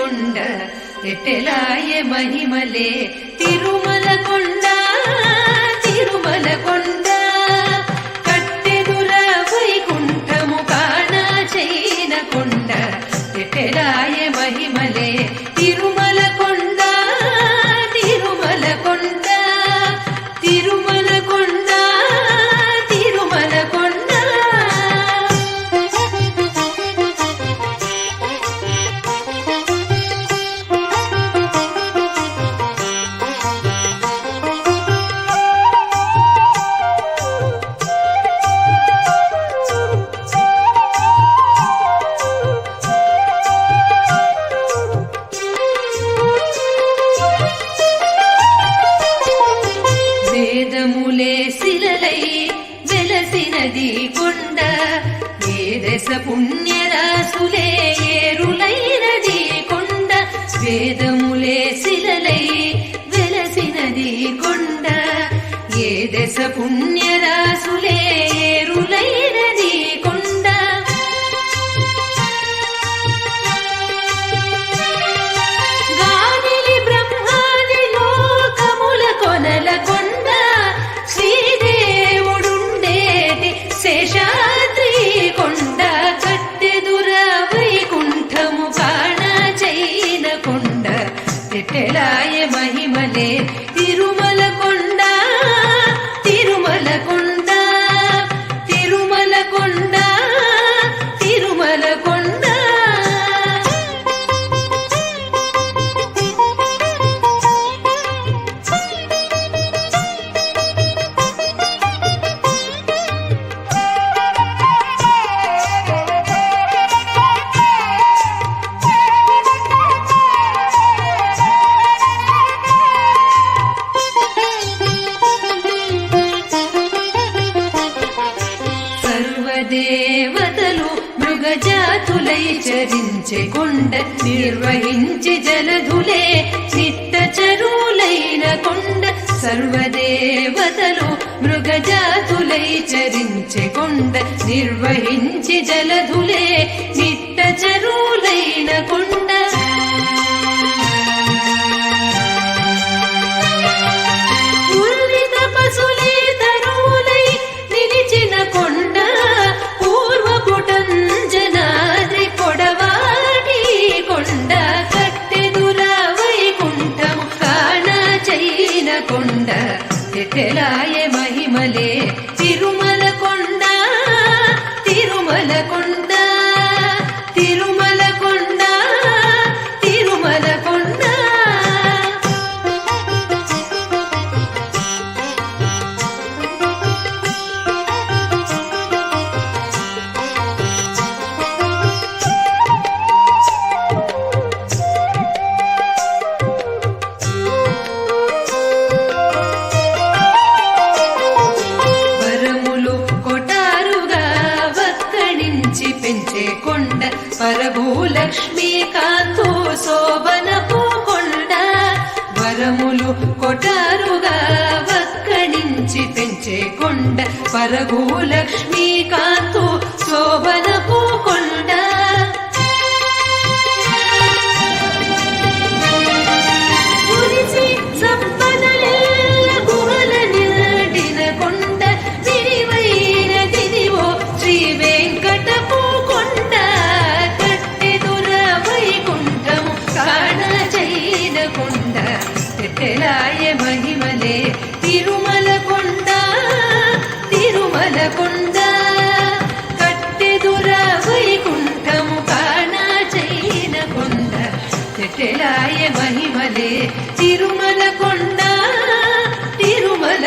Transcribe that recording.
చైన కొండ ఎట్టెలాయ మహిమలే వేదములే శిలలై వెలసినది కొండ వేదస పుణ్యరాసులే ఏరులైనది కొండ వేదములే శిలలై వెలసినది కొండ ఏ దశ పుణ్యరా మహిమలే నిర్వహించి జలధులే చిత్త చరువులైన కొండ సర్వదేవతలు మృగజాతులై చరించే కొండ నిర్వహించి జలధులే చిత్త చరువులైన కొండ தெலாய కొండ పరభూలక్ష్మీ కాంతో శోభనపు కొండ వరములు కొటారుగా వక్కడించి పెంచే కొండ. పరభూలక్ష్మీ కాంతో చైన కొండ ఎట్టెలాయ మహిమలే. తిరుమల కొండ తిరుమల కొండ కట్టెదుర వైకుంఠము కాణ చైన కొండ పెట్టెలాయ మహిమలే. తిరుమల కొండ తిరుమల